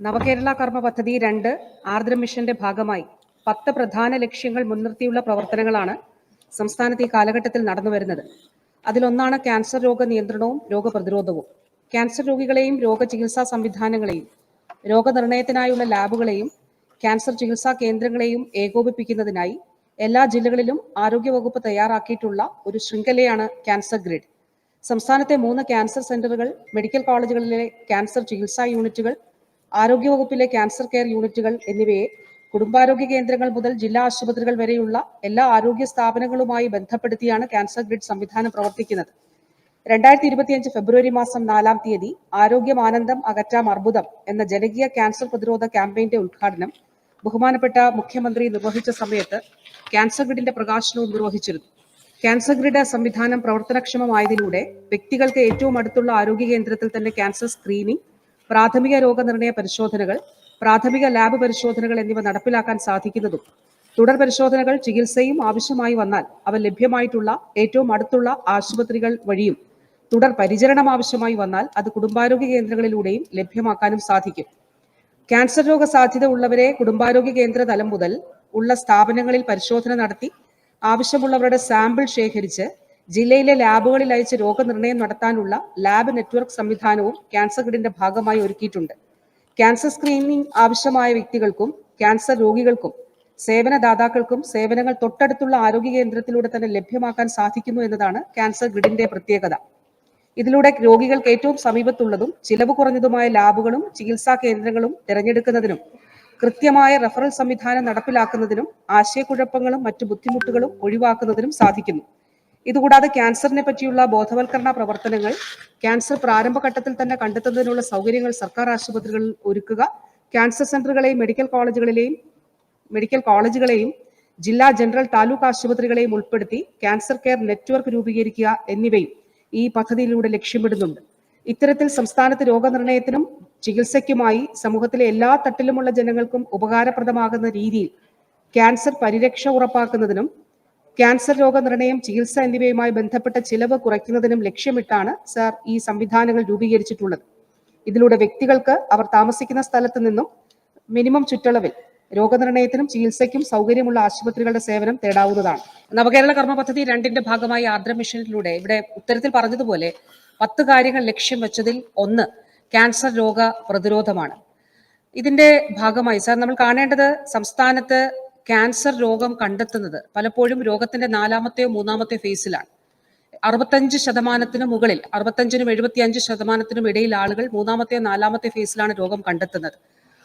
നവകേരള കർമ്മ പദ്ധതി രണ്ട് ആർദ്ര മിഷന്റെ ഭാഗമായി പത്ത് പ്രധാന ലക്ഷ്യങ്ങൾ മുൻനിർത്തിയുള്ള പ്രവർത്തനങ്ങളാണ് സംസ്ഥാനത്ത് ഈ കാലഘട്ടത്തിൽ നടന്നു വരുന്നത്. അതിലൊന്നാണ് ക്യാൻസർ രോഗ നിയന്ത്രണവും രോഗപ്രതിരോധവും. ക്യാൻസർ രോഗികളെയും രോഗചികിത്സാ സംവിധാനങ്ങളെയും രോഗനിർണയത്തിനായുള്ള ലാബുകളെയും ക്യാൻസർ ചികിത്സാ കേന്ദ്രങ്ങളെയും ഏകോപിപ്പിക്കുന്നതിനായി എല്ലാ ജില്ലകളിലും ആരോഗ്യവകുപ്പ് തയ്യാറാക്കിയിട്ടുള്ള ഒരു ശൃംഖലയാണ് ക്യാൻസർ ഗ്രിഡ്. സംസ്ഥാനത്തെ മൂന്ന് ക്യാൻസർ സെന്ററുകൾ മെഡിക്കൽ കോളേജുകളിലെ ക്യാൻസർ ചികിത്സാ യൂണിറ്റുകൾ ആരോഗ്യവകുപ്പിലെ ക്യാൻസർ കെയർ യൂണിറ്റുകൾ എന്നിവയെ കുടുംബാരോഗ്യ കേന്ദ്രങ്ങൾ മുതൽ ജില്ലാ ആശുപത്രികൾ വരെയുള്ള എല്ലാ ആരോഗ്യ സ്ഥാപനങ്ങളുമായി ബന്ധപ്പെടുത്തിയാണ് ക്യാൻസർ ഗ്രിഡ് സംവിധാനം പ്രവർത്തിക്കുന്നത്. രണ്ടായിരത്തി ഇരുപത്തിയഞ്ച് ഫെബ്രുവരി മാസം നാലാം തീയതി ആരോഗ്യമാനന്ദം അകറ്റാം അർബുദം എന്ന ജനകീയ ക്യാൻസർ പ്രതിരോധ ക്യാമ്പയിന്റെ ഉദ്ഘാടനം ബഹുമാനപ്പെട്ട മുഖ്യമന്ത്രി നിർവഹിച്ച സമയത്ത് ക്യാൻസർ ഗ്രിഡിന്റെ പ്രകാശനവും നിർവഹിച്ചിരുന്നു. ക്യാൻസർ ഗ്രിഡ് സംവിധാനം പ്രവർത്തനക്ഷമമായതിലൂടെ വ്യക്തികൾക്ക് ഏറ്റവും അടുത്തുള്ള ആരോഗ്യ കേന്ദ്രത്തിൽ തന്നെ ക്യാൻസർ സ്ക്രീനിംഗ് പ്രാഥമിക രോഗനിർണയ പരിശോധനകൾ പ്രാഥമിക ലാബ് പരിശോധനകൾ എന്നിവ നടപ്പിലാക്കാൻ സാധിക്കുന്നതും തുടർ പരിശോധനകൾ ചികിത്സയും ആവശ്യമായി വന്നാൽ അവ ലഭ്യമായിട്ടുള്ള ഏറ്റവും അടുത്തുള്ള ആശുപത്രികൾ വഴിയും തുടർ പരിചരണം ആവശ്യമായി വന്നാൽ അത് കുടുംബാരോഗ്യ കേന്ദ്രങ്ങളിലൂടെയും ലഭ്യമാക്കാനും സാധിക്കും. ക്യാൻസർ രോഗ സാധ്യത ഉള്ളവരെ കുടുംബാരോഗ്യ കേന്ദ്ര തലം മുതൽ ഉള്ള സ്ഥാപനങ്ങളിൽ പരിശോധന നടത്തി ആവശ്യമുള്ളവരുടെ സാമ്പിൾ ശേഖരിച്ച് ജില്ലയിലെ ലാബുകളിൽ അയച്ച് രോഗനിർണയം നടത്താനുള്ള ലാബ് നെറ്റ്വർക്ക് സംവിധാനവും ക്യാൻസർ ഗ്രിഡിന്റെ ഭാഗമായി ഒരുക്കിയിട്ടുണ്ട്. ക്യാൻസർ സ്ക്രീനിംഗ് ആവശ്യമായ വ്യക്തികൾക്കും ക്യാൻസർ രോഗികൾക്കും സേവനദാതാക്കൾക്കും സേവനങ്ങൾ തൊട്ടടുത്തുള്ള ആരോഗ്യ കേന്ദ്രത്തിലൂടെ തന്നെ ലഭ്യമാക്കാൻ സാധിക്കുന്നു എന്നതാണ് ക്യാൻസർ ഗ്രിഡിന്റെ പ്രത്യേകത. ഇതിലൂടെ രോഗികൾക്ക് ഏറ്റവും സമീപത്തുള്ളതും ചിലവ് കുറഞ്ഞതുമായ ലാബുകളും ചികിത്സാ കേന്ദ്രങ്ങളും തിരഞ്ഞെടുക്കുന്നതിനും കൃത്യമായ റഫറൽ സംവിധാനം നടപ്പിലാക്കുന്നതിനും ആശയക്കുഴപ്പങ്ങളും മറ്റു ബുദ്ധിമുട്ടുകളും ഒഴിവാക്കുന്നതിനും സാധിക്കുന്നു. ഇതുകൂടാതെ ക്യാൻസറിനെ പറ്റിയുള്ള ബോധവൽക്കരണ പ്രവർത്തനങ്ങൾ ക്യാൻസർ പ്രാരംഭഘട്ടത്തിൽ തന്നെ കണ്ടെത്തുന്നതിനുള്ള സൗകര്യങ്ങൾ സർക്കാർ ആശുപത്രികളിൽ ഒരുക്കുക ക്യാൻസർ സെന്ററുകളെയും മെഡിക്കൽ കോളേജുകളിലെയും മെഡിക്കൽ കോളേജുകളെയും ജില്ലാ ജനറൽ താലൂക്ക് ആശുപത്രികളെയും ഉൾപ്പെടുത്തി ക്യാൻസർ കെയർ നെറ്റ്വർക്ക് രൂപീകരിക്കുക എന്നിവയും ഈ പദ്ധതിയിലൂടെ ലക്ഷ്യമിടുന്നുണ്ട്. ഇത്തരത്തിൽ സംസ്ഥാനത്ത് രോഗനിർണയത്തിനും ചികിത്സയ്ക്കുമായി സമൂഹത്തിലെ എല്ലാ തട്ടിലുമുള്ള ജനങ്ങൾക്കും ഉപകാരപ്രദമാകുന്ന രീതിയിൽ ക്യാൻസർ പരിരക്ഷ ഉറപ്പാക്കുന്നതിനും ക്യാൻസർ രോഗനിർണയം ചികിത്സ എന്നിവയുമായി ബന്ധപ്പെട്ട ചിലവ് കുറയ്ക്കുന്നതിനും ലക്ഷ്യമിട്ടാണ് സാർ ഈ സംവിധാനങ്ങൾ രൂപീകരിച്ചിട്ടുള്ളത്. ഇതിലൂടെ വ്യക്തികൾക്ക് അവർ താമസിക്കുന്ന സ്ഥലത്ത് നിന്നും മിനിമം ചുറ്റളവിൽ രോഗനിർണയത്തിനും ചികിത്സയ്ക്കും സൗകര്യമുള്ള ആശുപത്രികളുടെ സേവനം തേടാവുന്നതാണ്. നവകേരള കർമ്മ പദ്ധതി രണ്ടിന്റെ ഭാഗമായി ആർദ്ര മിഷനിലൂടെ ഇവിടെ ഉത്തരത്തിൽ പറഞ്ഞതുപോലെ പത്ത് കാര്യങ്ങൾ ലക്ഷ്യം വെച്ചതിൽ ഒന്ന് ക്യാൻസർ രോഗ പ്രതിരോധമാണ്. ഇതിന്റെ ഭാഗമായി സാർ നമ്മൾ കാണേണ്ടത് സംസ്ഥാനത്ത് ക്യാൻസർ രോഗം കണ്ടെത്തുന്നത് പലപ്പോഴും രോഗത്തിന്റെ നാലാമത്തെയോ മൂന്നാമത്തെയോ ഫേസിലാണ് അറുപത്തഞ്ച് ശതമാനത്തിന് മുകളിൽ അറുപത്തഞ്ചിനും എഴുപത്തിയഞ്ച് ശതമാനത്തിനും ഇടയിൽ ആളുകൾ മൂന്നാമത്തെയോ നാലാമത്തെ ഫേസിലാണ് രോഗം കണ്ടെത്തുന്നത്.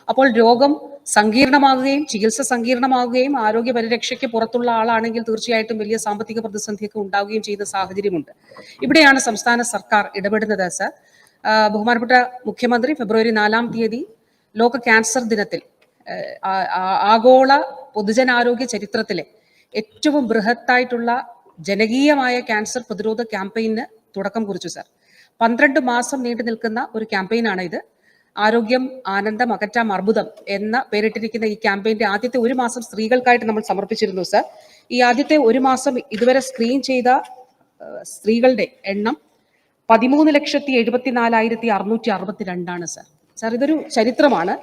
അപ്പോൾ രോഗം സങ്കീർണമാകുകയും ചികിത്സ സങ്കീർണമാകുകയും ആരോഗ്യ പരിരക്ഷയ്ക്ക് പുറത്തുള്ള ആളാണെങ്കിൽ തീർച്ചയായിട്ടും വലിയ സാമ്പത്തിക പ്രതിസന്ധിയൊക്കെ ഉണ്ടാവുകയും ചെയ്യുന്ന സാഹചര്യമുണ്ട്. ഇവിടെയാണ് സംസ്ഥാന സർക്കാർ ഇടപെടുന്നത് സർ. ബഹുമാനപ്പെട്ട മുഖ്യമന്ത്രി ഫെബ്രുവരി നാലാം തീയതി ലോക ക്യാൻസർ ദിനത്തിൽ ആഗോള പൊതുജനാരോഗ്യ ചരിത്രത്തിലെ ഏറ്റവും ബൃഹത്തായിട്ടുള്ള ജനകീയമായ ക്യാൻസർ പ്രതിരോധ ക്യാമ്പയിന് തുടക്കം കുറിച്ചു സർ. പന്ത്രണ്ട് മാസം നീണ്ടു നിൽക്കുന്ന ഒരു ക്യാമ്പയിനാണ് ഇത്. ആരോഗ്യം ആനന്ദം അകറ്റാം അർബുദം എന്ന പേരിട്ടിരിക്കുന്ന ഈ ക്യാമ്പയിന്റെ ആദ്യത്തെ ഒരു മാസം സ്ത്രീകൾക്കായിട്ട് നമ്മൾ സമർപ്പിച്ചിരുന്നു സർ. ഈ ആദ്യത്തെ ഒരു മാസം ഇതുവരെ സ്ക്രീൻ ചെയ്ത സ്ത്രീകളുടെ എണ്ണം പതിമൂന്ന് ലക്ഷത്തി എഴുപത്തിനാലായിരത്തി അറുന്നൂറ്റി അറുപത്തിരണ്ടാണ് സർ. സർ ഇതൊരു ചരിത്രമാണ്.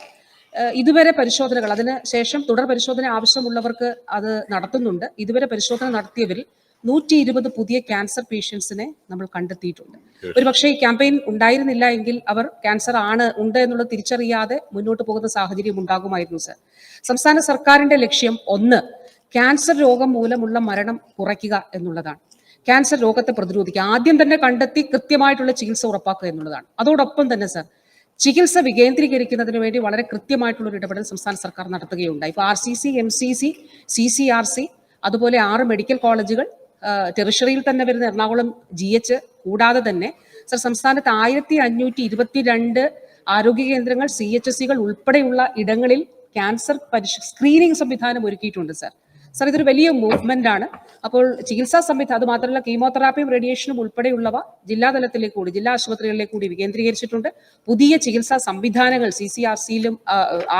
ഇതുവരെ പരിശോധനകൾ അതിന് ശേഷം തുടർ പരിശോധന ആവശ്യമുള്ളവർക്ക് അത് നടത്തുന്നുണ്ട്. ഇതുവരെ പരിശോധന നടത്തിയവരിൽ നൂറ്റി ഇരുപത് പുതിയ ക്യാൻസർ പേഷ്യൻസിനെ നമ്മൾ കണ്ടെത്തിയിട്ടുണ്ട്. ഒരു പക്ഷേ ഈ ക്യാമ്പയിൻ ഉണ്ടായിരുന്നില്ല എങ്കിൽ അവർ ക്യാൻസർ ആണ് ഉണ്ട് എന്നുള്ളത് തിരിച്ചറിയാതെ മുന്നോട്ട് പോകുന്ന സാഹചര്യം ഉണ്ടാകുമായിരുന്നു സർ. സംസ്ഥാന സർക്കാരിന്റെ ലക്ഷ്യം ഒന്ന് ക്യാൻസർ രോഗം മൂലമുള്ള മരണം കുറയ്ക്കുക എന്നുള്ളതാണ്. ക്യാൻസർ രോഗത്തെ പ്രതിരോധിക്കുക. ആദ്യം തന്നെ കണ്ടെത്തി കൃത്യമായിട്ടുള്ള ചികിത്സ ഉറപ്പാക്കുക എന്നുള്ളതാണ്. അതോടൊപ്പം തന്നെ സർ ചികിത്സ വികേന്ദ്രീകരിക്കുന്നതിന് വേണ്ടി വളരെ കൃത്യമായിട്ടുള്ള ഒരു ഇടപെടൽ സംസ്ഥാന സർക്കാർ നടത്തുകയുണ്ടായി. ഇപ്പോൾ R C C M C C C C R C അതുപോലെ ആറ് മെഡിക്കൽ കോളേജുകൾ ടെറിഷറിയിൽ തന്നെ വരുന്ന എറണാകുളം ജി എച്ച് കൂടാതെ തന്നെ സർ സംസ്ഥാനത്ത് ആയിരത്തി അഞ്ഞൂറ്റി ഇരുപത്തിരണ്ട് ആരോഗ്യ കേന്ദ്രങ്ങൾ സി എച്ച് എസ് സികൾ ഉൾപ്പെടെയുള്ള ഇടങ്ങളിൽ ക്യാൻസർ പരിശ സ്ക്രീനിംഗ് സംവിധാനം ഒരുക്കിയിട്ടുണ്ട് സർ. സർ ഇതൊരു വലിയ മൂവ്മെന്റ് ആണ്. അപ്പോൾ ചികിത്സാ സംവിധാനം അത് മാത്രമല്ല കീമോതെറാപ്പിയും റേഡിയേഷനും ഉൾപ്പെടെയുള്ളവ ജില്ലാതലത്തിലേക്ക് കൂടി ജില്ലാ ആശുപത്രികളിലേക്ക് കൂടി വികേന്ദ്രീകരിച്ചിട്ടുണ്ട്. പുതിയ ചികിത്സാ സംവിധാനങ്ങൾ സി സി ആർ സിയിലും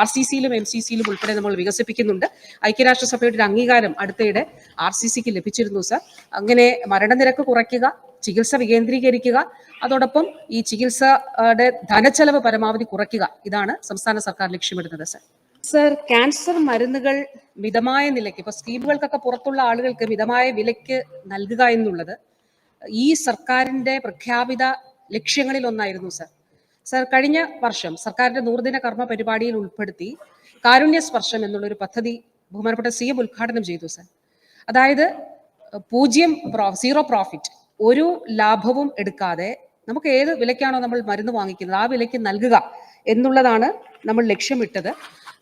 ആർ സി സിയിലും എം സി സിയിലും ഉൾപ്പെടെ നമ്മൾ വികസിപ്പിക്കുന്നുണ്ട്. ഐക്യരാഷ്ട്രസഭയുടെ ഒരു അംഗീകാരം അടുത്തയിടെ ആർ സി സിക്ക് ലഭിച്ചിരുന്നു സർ. അങ്ങനെ മരണനിരക്ക് കുറയ്ക്കുക ചികിത്സ വികേന്ദ്രീകരിക്കുക അതോടൊപ്പം ഈ ചികിത്സയുടെ ധനച്ചെലവ് പരമാവധി കുറയ്ക്കുക ഇതാണ് സംസ്ഥാന സർക്കാർ ലക്ഷ്യമിടുന്നത് സർ. സർ ക്യാൻസർ മരുന്നുകൾ മിതമായ നിലയ്ക്ക് ഇപ്പൊ സ്കീമുകൾക്കൊക്കെ പുറത്തുള്ള ആളുകൾക്ക് മിതമായ വിലയ്ക്ക് നൽകുക എന്നുള്ളത് ഈ സർക്കാരിന്റെ പ്രഖ്യാപിത ലക്ഷ്യങ്ങളിൽ ഒന്നായിരുന്നു സർ. സർ കഴിഞ്ഞ വർഷം സർക്കാരിന്റെ നൂറുദിന കർമ്മ പരിപാടിയിൽ ഉൾപ്പെടുത്തി കാരുണ്യ സ്പർശം എന്നുള്ളൊരു പദ്ധതി ബഹുമാനപ്പെട്ട സി എം ഉദ്ഘാടനം ചെയ്തു സർ. അതായത് പൂജ്യം സീറോ പ്രോഫിറ്റ് ഒരു ലാഭവും എടുക്കാതെ നമുക്ക് ഏത് വിലയ്ക്കാണോ നമ്മൾ മരുന്ന് വാങ്ങിക്കുന്നത് ആ വിലയ്ക്ക് നൽകുക എന്നുള്ളതാണ് നമ്മൾ ലക്ഷ്യമിട്ടത്.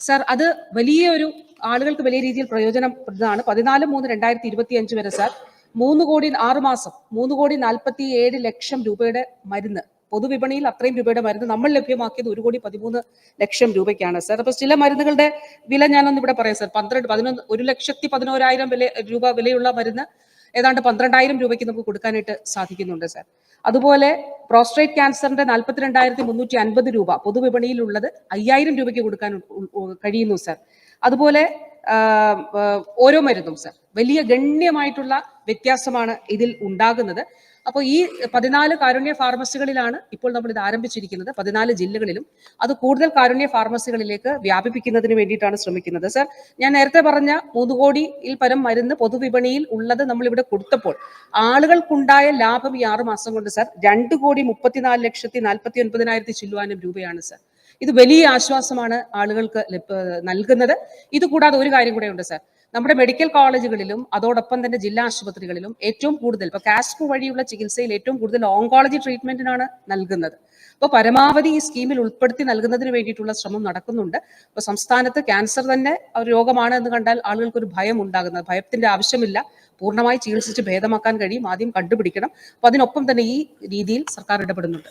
സർ അത് വലിയ ഒരു ആളുകൾക്ക് വലിയ രീതിയിൽ പ്രയോജനപ്രദമാണ് പതിനാല് മൂന്ന് രണ്ടായിരത്തി ഇരുപത്തി അഞ്ച് വരെ സർ മൂന്ന് കോടി ആറ് മാസം മൂന്ന് കോടി നാൽപ്പത്തി ഏഴ് ലക്ഷം രൂപയുടെ മരുന്ന് പൊതുവിപണിയിൽ അത്രയും രൂപയുടെ മരുന്ന് നമ്മൾ ലഭ്യമാക്കിയത് ഒരു കോടി പതിമൂന്ന് ലക്ഷം രൂപയ്ക്കാണ് സാർ. അപ്പൊ ചില മരുന്നുകളുടെ വില ഞാനൊന്ന് ഇവിടെ പറയാം സാർ. പന്ത്രണ്ട് പതിനൊന്ന് ഒരു ലക്ഷത്തി പതിനോരായിരം വില രൂപ വിലയുള്ള മരുന്ന് ഏതാണ്ട് പന്ത്രണ്ടായിരം രൂപയ്ക്ക് നമുക്ക് കൊടുക്കാനായിട്ട് സാധിക്കുന്നുണ്ട് സാർ അതുപോലെ പ്രോസ്ട്രേറ്റ് ക്യാൻസറിന്റെ നാൽപ്പത്തിരണ്ടായിരത്തി മുന്നൂറ്റി അൻപത് രൂപ പൊതുവിപണിയിലുള്ളത് അയ്യായിരം രൂപയ്ക്ക് കൊടുക്കാൻ കഴിയുന്നു സാർ അതുപോലെ ഓരോ മരുന്നും സാർ വലിയ ഗണ്യമായിട്ടുള്ള വ്യത്യാസമാണ് ഇതിൽ ഉണ്ടാകുന്നത്. അപ്പോൾ ഈ പതിനാല് കാരുണ്യ ഫാർമസികളിലാണ് ഇപ്പോൾ നമ്മൾ ഇത് ആരംഭിച്ചിരിക്കുന്നത്. പതിനാല് ജില്ലകളിലും അത് കൂടുതൽ കാരുണ്യ ഫാർമസികളിലേക്ക് വ്യാപിപ്പിക്കുന്നതിന് വേണ്ടിയിട്ടാണ് ശ്രമിക്കുന്നത്. സർ ഞാൻ നേരത്തെ പറഞ്ഞ മൂന്ന് കോടിയിൽ പരം മരുന്ന് പൊതുവിപണിയിൽ ഉള്ളത് നമ്മൾ ഇവിടെ കൊടുത്തപ്പോൾ ആളുകൾക്കുണ്ടായ ലാഭം ഈ ആറ് മാസം കൊണ്ട് സർ രണ്ട് കോടി മുപ്പത്തിനാല് ലക്ഷത്തി നാൽപ്പത്തി ഒൻപതിനായിരത്തി ചില്ലുവാനും രൂപയാണ് സർ. ഇത് വലിയ ആശ്വാസമാണ് ആളുകൾക്ക് നൽകുന്നത്. ഇത് കൂടാതെ ഒരു കാര്യം കൂടെ ഉണ്ട് സർ. നമ്മുടെ മെഡിക്കൽ കോളേജുകളിലും അതോടൊപ്പം തന്നെ ജില്ലാ ആശുപത്രികളിലും ഏറ്റവും കൂടുതൽ ഇപ്പൊ കാസ്പ് വഴിയുള്ള ചികിത്സയിൽ ഏറ്റവും കൂടുതൽ ഓങ്കോളജി ട്രീറ്റ്മെന്റിനാണ് നൽകുന്നത്. അപ്പോൾ പരമാവധി ഈ സ്കീമിൽ ഉൾപ്പെടുത്തി നൽകുന്നതിന് വേണ്ടിയിട്ടുള്ള ശ്രമം നടക്കുന്നുണ്ട്. അപ്പോൾ സംസ്ഥാനത്ത് ക്യാൻസർ തന്നെ ഒരു രോഗമാണ് എന്ന് കണ്ടാൽ ആളുകൾക്ക് ഒരു ഭയം ഉണ്ടാകുന്നത്. ഭയത്തിന്റെ ആവശ്യമില്ല. പൂർണമായി ചികിത്സിച്ച് ഭേദമാക്കാൻ കഴിയും. ആദ്യം കണ്ടുപിടിക്കണം. അപ്പൊ അതിനൊപ്പം തന്നെ ഈ രീതിയിൽ സർക്കാർ ഇടപെടുന്നുണ്ട്.